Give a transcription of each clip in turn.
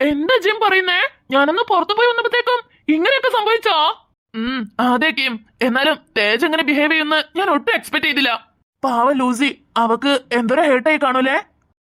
എന്താ ജിം പറയുന്നേ? ഞാനൊന്ന് പുറത്തു പോയി വന്നപ്പോഴത്തേക്കും ഇങ്ങനെയൊക്കെ സംഭവിച്ചോ? അതെ കിം. എന്നാലും തേജ് എങ്ങനെ ബിഹേവ് ചെയ്യുന്ന ഞാൻ ഒട്ടും എക്സ്പെക്ട് ചെയ്തില്ല. പാവ ലൂസി അവക്ക് എന്തൊരു ഹേർട്ടായി കാണൂലേ?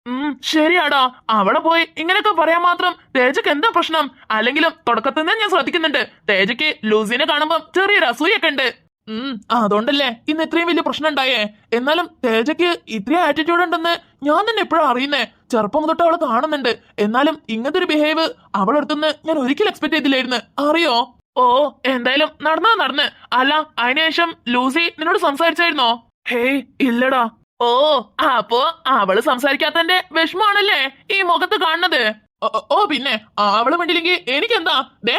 ഉം ശരിയാടാ. അവിടെ പോയി ഇങ്ങനെയൊക്കെ പറയാൻ മാത്രം തേജക്ക് എന്താ പ്രശ്നം? അല്ലെങ്കിലും തുടക്കത്തിൽ നിന്ന് ഞാൻ ശ്രദ്ധിക്കുന്നുണ്ട്. തേജക്ക് ലൂസിനെ കാണുമ്പോൾ ചെറിയൊരു അസൂയൊക്കെ ഉണ്ട്. ഉം അതുകൊണ്ടല്ലേ ഇന്ന് ഇത്രയും വലിയ പ്രശ്നം ഉണ്ടായേ? എന്നാലും തേജയ്ക്ക് ഇത്രയും ആറ്റിറ്റ്യൂഡ് ഉണ്ടെന്ന് ഞാൻ തന്നെ എപ്പോഴും അറിയുന്നേ? ചെറുപ്പം തൊട്ട് അവളെ കാണുന്നുണ്ട്. എന്നാലും ഇങ്ങനത്തെ ഒരു ബിഹേവ് അവളെടുത്തുനിന്ന് ഞാൻ ഒരിക്കലും എക്സ്പെക്ട് ചെയ്തില്ലായിരുന്നു. അറിയോ? ഓ എന്തായാലും നടന്നാ നടന്ന്. അല്ല അതിനുശേഷം ലൂസി നിന്നോട് സംസാരിച്ചായിരുന്നോ? ഹേയ് ഇല്ലടാ. ഓ അപ്പോ അവൾ സംസാരിക്കാത്തന്റെ വിഷമാണല്ലേ ഈ മുഖത്ത് കാണുന്നത്? ഓ, പിന്നെ അവൾ വേണ്ടിയില്ലെങ്കിൽ എനിക്കെന്താ? ദേ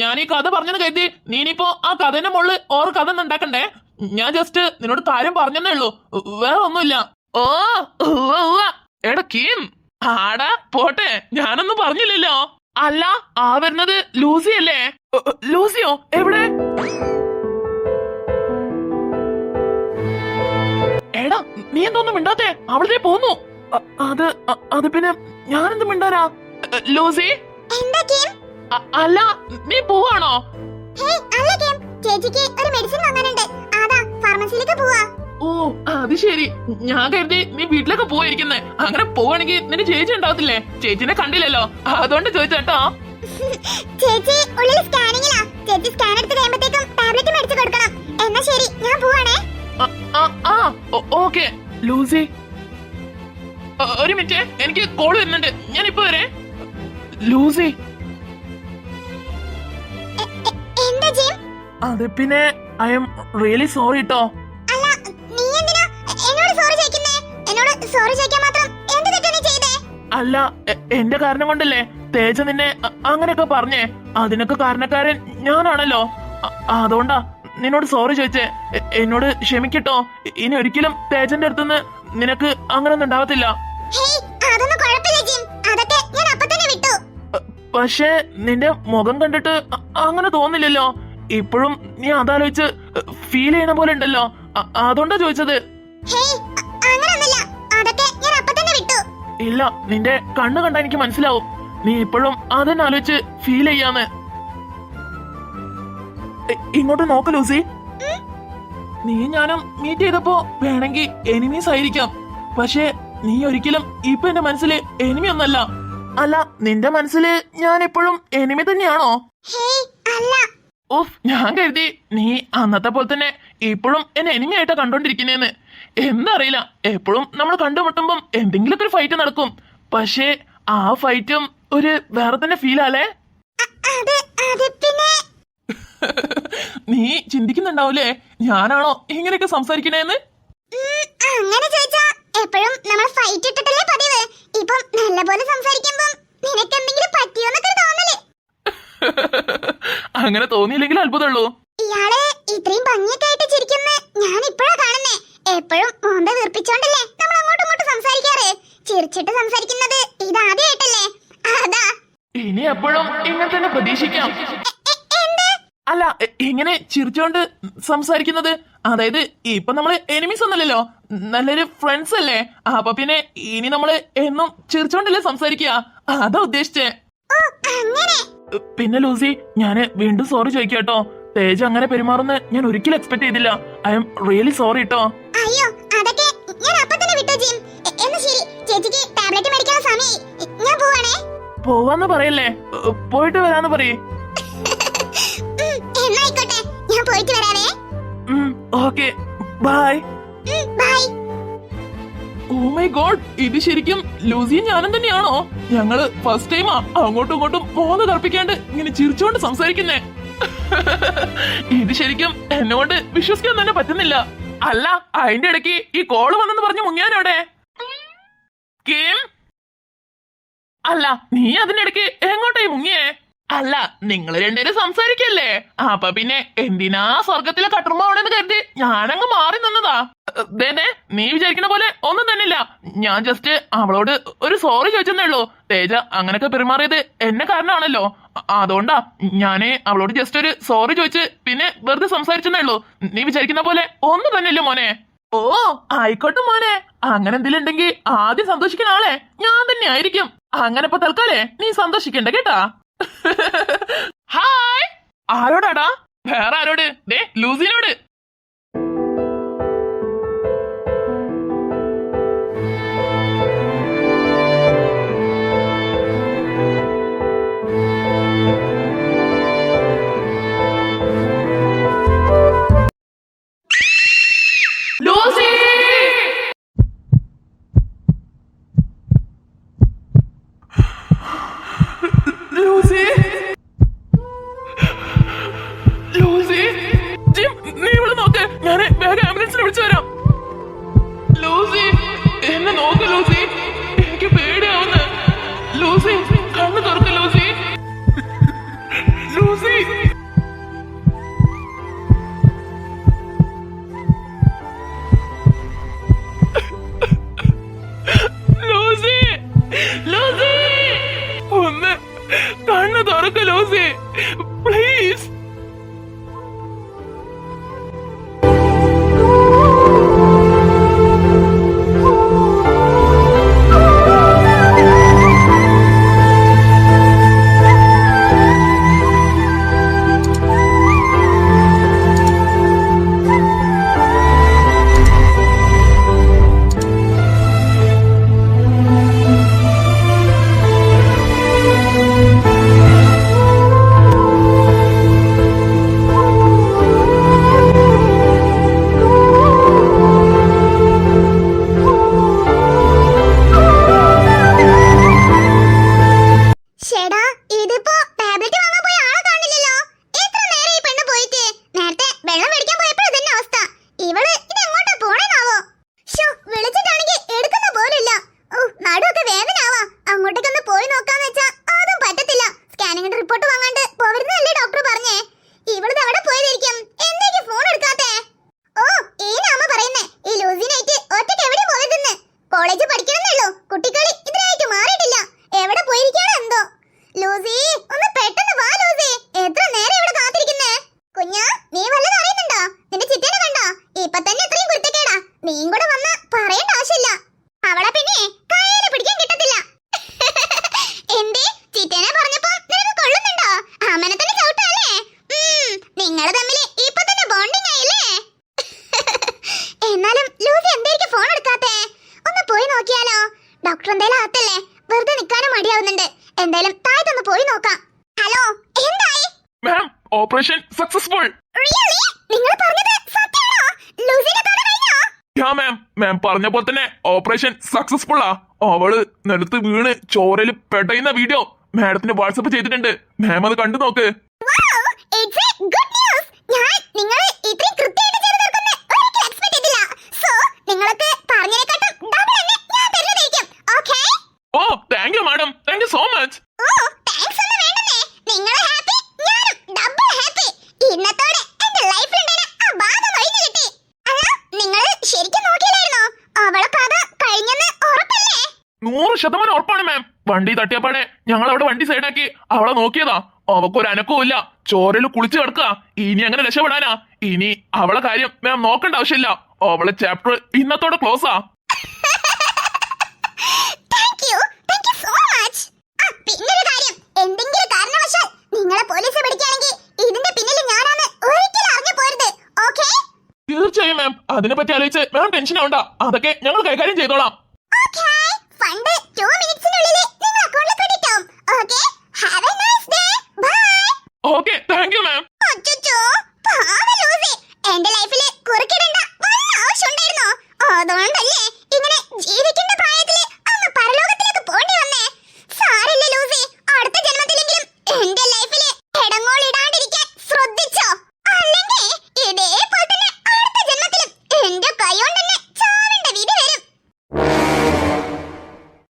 ഞാൻ ഈ കഥ പറഞ്ഞെന്ന് കരുതി നീനിപ്പോ ആ കഥന്റെ മുകളിൽ ഓർ കഥ ഉണ്ടാക്കണ്ടേ? ഞാൻ ജസ്റ്റ് നിന്നോട് കാര്യം പറഞ്ഞെന്നേ ഉള്ളൂ. വേറെ ഒന്നുമില്ല. ഓ. എടാ കീം. ആടാ പോട്ടെ ഞാനൊന്നും പറഞ്ഞില്ലല്ലോ. അല്ല ആ വരുന്നത് ലൂസി അല്ലേ? ലൂസിയോ എവിടെ? എടാ നീ എന്തോന്നും മിണ്ടാത്തേ? അവളെ പോന്നു. അത് അത് പിന്നെ ഞാനെന്ത് മിണ്ടാരാ എ, ലൂസി? എന്താ അ- അല്ല നീ പോവാണോ? ഹേയ് അല്ല കിം ചേച്ചിക്ക് ഒരു മെഡിസിൻ വാങ്ങാനുണ്ട്. അതാ ഫാർമസിയിലേക്ക് പോവാ. ഓ അത് ശരി. ഞാൻ കരുതി നീ വീട്ടിലൊക്കെ പോയിരിക്കുന്നേ. അങ്ങനെ പോവാണെങ്കിൽ നിന്റെ ചേച്ചി ഉണ്ടാവത്തില്ലേ? ചേച്ചിനെ കണ്ടില്ലല്ലോ. അതുകൊണ്ട് ചോദിച്ചേട്ടോ ചേച്ചി ഉള്ളിൽ സ്കാനിങ്ങിലാ ചേച്ചി സ്കാൻ എടുത്ത് കഴിയുമ്പോഴത്തേക്കും ടാബ്ലറ്റ് മേടിച്ചു കൊടുക്കണം. എന്നാ ശരി ഞാൻ പോവാണേ. ആ, ഓക്കെ. ലൂസി ഒരു മിനിറ്റ്. എനിക്ക് കോൾ വരുന്നുണ്ട്. ഞാൻ ഇപ്പൊ വരെ. ലൂസി. അതെ എ- എന്താ ജിം അത് പിന്നെ ഐ എം റിയലി സോറി കേട്ടോ അല്ല നീ എന്തിനാ എന്നോട് സോറി ചോദിക്കുന്നേ? എന്നോട് സോറി ചോദിക്കാൻ മാത്രം എന്ത് തെറ്റാ നീ ചെയ്തേ? അല്ല എ- എന്റെ കാരണം കൊണ്ടല്ലേ? തേജ നിന്നെ അ- അങ്ങനെയൊക്കെ പറഞ്ഞേ. അതിനൊക്കെ കാരണക്കാരൻ ഞാനാണല്ലോ. അ- അതുകൊണ്ടാ നിന്നോട് സോറി ചോദിച്ചേ. എ- എന്നോട് ക്ഷമിക്കട്ടോ ഇനി ഒരിക്കലും തേജന്റെ അടുത്തുനിന്ന് നിനക്ക് അങ്ങനൊന്നും ഉണ്ടാവത്തില്ല. പക്ഷേ നിന്റെ മുഖം കണ്ടിട്ട് അങ്ങനെ തോന്നില്ലല്ലോ. ഇപ്പോഴും നീ അതാലോചിച്ച് ഫീൽ ചെയ്യണ പോലെ ഉണ്ടല്ലോ. അതുകൊണ്ടാ ചോദിച്ചത്. ഇല്ല നിന്റെ കണ്ണ് കണ്ട എനിക്ക് മനസ്സിലാവും. നീ ഇപ്പോഴും അതന്നെ ആലോചിച്ച് ഫീൽ ചെയ്യാന്ന് ഇങ്ങോട്ട് നോക്ക് ലൂസി. നീ ഞാനും മീറ്റ് ചെയ്തപ്പോ വേണമെങ്കിൽ എനിമീസ് ആയിരിക്കാം. പക്ഷേ നീ ഒരിക്കലും ഇപ്പൊ എന്റെ മനസ്സിൽ എനിമി ഒന്നല്ല. അല്ല നിന്റെ മനസ്സിൽ ഞാൻ എപ്പോഴും എനിമി തന്നെയാണോ? ഓഫ് ഞാൻ കരുതി നീ അന്നത്തെ പോലെ തന്നെ ഇപ്പോഴും എന്നെ എനിമിയായിട്ടാ കണ്ടോണ്ടിരിക്കുന്നേന്ന്. എന്നറിയില്ല എപ്പോഴും നമ്മൾ കണ്ടുമുട്ടുമ്പം എന്തെങ്കിലുമൊക്കെ ഒരു ഫൈറ്റ് നടക്കും. പക്ഷേ ആ ഫൈറ്റും ഒരു വേറെ തന്നെ പിന്നെ? നീ ചിന്തിക്കുന്നുണ്ടാവൂലേ? ഞാനാണോ ഇങ്ങനെയൊക്കെ സംസാരിക്കണേന്ന് അങ്ങനെ ചോദിച്ചാ എപ്പോഴും നമ്മൾ ഫൈറ്റ് ഇട്ടിട്ടല്ലേ പതിവ്? ഇപ്പം നല്ലപോലെ സംസാരിക്കുമ്പം നിനക്ക് എന്തെങ്കിലും പറ്റിയോന്നൊക്കെ തോന്നൽ. അങ്ങനെ തോന്നിയില്ലെങ്കിൽ അത്ഭുതമുള്ളൂ. ഇയാളെ ഇത്രയും ഭംഗിയൊക്കെ ആയിട്ട് ചിരിക്കുന്ന ഞാൻ ഇപ്പോഴാ കാണുന്നേ. എപ്പോഴും മോന്ത വീർപ്പിച്ചോണ്ടല്ലേ നമ്മൾ അങ്ങോട്ടും ഇങ്ങോട്ടും സംസാരിക്കാറ്. ചിരിച്ചിട്ട് സംസാരിക്കുന്നത് ഇതാദ്യമായിട്ടല്ലേ അതാ. ഇനി എപ്പോഴും ഇങ്ങനെ തന്നെ പ്രതീക്ഷിക്കാം. അല്ല ഇങ്ങനെ ചിരിച്ചോണ്ട് സംസാരിക്കുന്നത് അതായത് ഇപ്പൊ നമ്മൾ എനിമീസ് ഒന്നല്ലല്ലോ നല്ലൊരു ഫ്രണ്ട്സ് അല്ലേ? അപ്പൊ പിന്നെ ഇനി നമ്മൾ എന്നും ചിരിച്ചോണ്ടല്ലേ സംസാരിക്കുക? അതാ ഉദ്ദേശിച്ചേ. പിന്നെ ലൂസി ഞാൻ വീണ്ടും സോറി ചോദിക്കാട്ടോ തേജ അങ്ങനെ പെരുമാറുന്ന ഞാൻ ഒരിക്കലും എക്സ്പെക്ട് ചെയ്തില്ല. ഐ എം റിയലി സോറി കേട്ടോ അയ്യോ അതൊക്കെ ഞാൻ അപ്പൊ തന്നെ വിട്ടോ ജിം എന്നാ ശരി. ചേച്ചിക്ക് ടാബ്ലറ്റ് മേടിക്കാനുള്ള ഞാൻ പോവാണേ. പോവാന്ന് പറയല്ലേ? പോയിട്ട് വരാന്ന് പറയേ. ഉം, എന്നാ ആയിക്കോട്ടെ. ഞാൻ പോയിട്ട് വരാവേ. Okay. Bye. Bye. Oh my god ഇത് ശരിക്കും ലൂസിയും ഞാനും തന്നെയാണോ? ഞങ്ങൾ ഫസ്റ്റ് ടൈമാ അങ്ങോട്ടും ഇങ്ങോട്ടും പോന്ന് തർപ്പിക്കാണ്ട് ഇങ്ങനെ ചിരിച്ചുകൊണ്ട് സംസാരിക്കുന്നേ. ഇത് ശരിക്കും എന്നോട് വിശ്വസിക്കാൻ തന്നെ പറ്റുന്നില്ല. അല്ല അതിന്റെ ഇടയ്ക്ക് ഈ കോൾ വന്നെന്ന് പറഞ്ഞു മുങ്ങിയാനോടെ കേം? അല്ല നീ അതിനിടയ്ക്ക് എങ്ങോട്ടായി മുങ്ങിയേ? അല്ല നിങ്ങൾ രണ്ടുപേരും സംസാരിക്കല്ലേ? അപ്പൊ പിന്നെ എന്തിനാ സ്വർഗത്തിലെ കട്ടുമ്പോണെന്ന് കരുതി? ഞാനങ്ങ് മാറി നിന്നതാ. ദേനെ നീ വിചാരിക്കുന്ന പോലെ ഒന്നും തന്നില്ല ഞാൻ ജസ്റ്റ് അവളോട് ഒരു സോറി ചോദിച്ചെന്നേ ഉള്ളൂ. തേജ അങ്ങനൊക്കെ പെരുമാറിയത് എന്നെ കാരണമാണല്ലോ. അതുകൊണ്ടാ ഞാൻ അവളോട് ജസ്റ്റ് ഒരു സോറി ചോദിച്ച് പിന്നെ വെറുതെ സംസാരിച്ചെന്നേ ഉള്ളൂ. നീ വിചാരിക്കുന്ന പോലെ ഒന്നും തന്നില്ല മോനെ. ഓ ആയിക്കോട്ടെ മോനെ. അങ്ങനെ എന്തെങ്കിലും ഉണ്ടെങ്കിൽ ആദ്യം സന്തോഷിക്കുന്ന ആളെ ഞാൻ തന്നെ ആയിരിക്കും അങ്ങനെ ഇപ്പൊ തൽക്കാലേ നീ സന്തോഷിക്കണ്ട കേട്ടാ? ഹായ് ആരോടാടാ? വേറെ ആരോട്? ദേ ലൂസി നീയും കൂടെ വന്ന് പറയേണ്ട ആവശ്യമില്ല. അവളെ പിന്നെ കയ്യിൽ പിടിക്കാൻ കിട്ടത്തില്ല. എന്തേ? ചിറ്റനെ പറഞ്ഞപ്പോ നിനക്ക് കൊള്ളുന്നുണ്ടോ? അമ്മനെ തന്നെ ചവിട്ടല്ലേ നിങ്ങൾ തമ്മിൽ ഇപ്പൊ തന്നെ ബോണ്ടിങ് ആയില്ലേ? എന്നാലും ലൂസി എന്തായിരിക്കും ഫോൺ എടുക്കാത്തെ? ഒന്ന് പോയി നോക്കിയാലോ? ഡോക്ടർ എന്തായാലും ആത്തല്ലേ വെറുതെ നിൽക്കാനും മടിയാവുന്നുണ്ട്. എന്തായാലും താഴത്തൊന്ന് പോയി നോക്കാം. ഹലോ എന്തായി? മാം ഓപ്പറേഷൻ സക്സസ്ഫുൾ നിങ്ങൾ പറഞ്ഞത് സത്യമാണോ? ലൂസിനെ കഥ യാ മാം മാം പറഞ്ഞ പോലെ തന്നെ ഓപ്പറേഷൻ സക്സസ്ഫുൾ ആ. അവൾ നിലത്ത് വീണ് ചോരയിൽ പെടയുന്ന വീഡിയോ മാഡത്തിന് വാട്സപ്പ് ചെയ്തിട്ടുണ്ട്. മാം അത് കണ്ടു നോക്ക്. Wow it's a good news ഞാൻ നിങ്ങൾ ഇത്രയും കൃത്യമായിട്ട് ചെയ്തു തീർക്കുന്ന ഒരിക്കലും എക്സ്പെക്ട് ചെയ്തില്ല സോ നിങ്ങൾക്ക് പറഞ്ഞതിനെക്കാട്ടും ഡബിൾ തന്നെ ഞാൻ തരുന്നതായിരിക്കും okay oh thank you madam thank you so much oh thanks ഒന്നും വേണ്ടെന്നേ നിങ്ങൾ ഹാപ്പി ഞാനും ഡബിൾ ഹാപ്പി ഇന്നത്തോടെ എന്റെ ലൈഫിലുണ്ടായ ആ ബാധ ഒഴിഞ്ഞു കിട്ടി അല്ല നിങ്ങൾ ശരിക്കും നോക്കിയില്ലായിരുന്നോ അവളെ കഥ കഴിഞ്ഞെന്ന് ഉറപ്പല്ലേ നൂറ് ശതമാനം ഉറപ്പാണ് മാം വണ്ടി തട്ടിയപ്പാടെ ഞങ്ങൾ അവിടെ വണ്ടി സൈഡാക്കി. അവളെ നോക്കിയതാ. അവക്കൊരു അനക്കവും ഇല്ല ചോരയിൽ കുളിച്ചു കിടക്കുക. ഇനി അങ്ങനെ രക്ഷപ്പെടാനാ. ഇനി അവളെ കാര്യം മാം നോക്കേണ്ട ആവശ്യമില്ല. അവളെ ചാപ്റ്റർ ഇന്നത്തോടെ ക്ലോസ് തീർച്ചയായും മാം അതിനെ പറ്റി ആലോചിച്ച് മാം ടെൻഷൻ ആവണ്ട. അതൊക്കെ ഞങ്ങൾ കൈകാര്യം ചെയ്തോളാം. ഫണ്ട് 2 മിനിറ്റ്സിനുള്ളിൽ നിങ്ങൾ അക്കൗണ്ടിൽ ക്രെഡിറ്റ് ആവും okay have a nice day bye okay thank you ma'am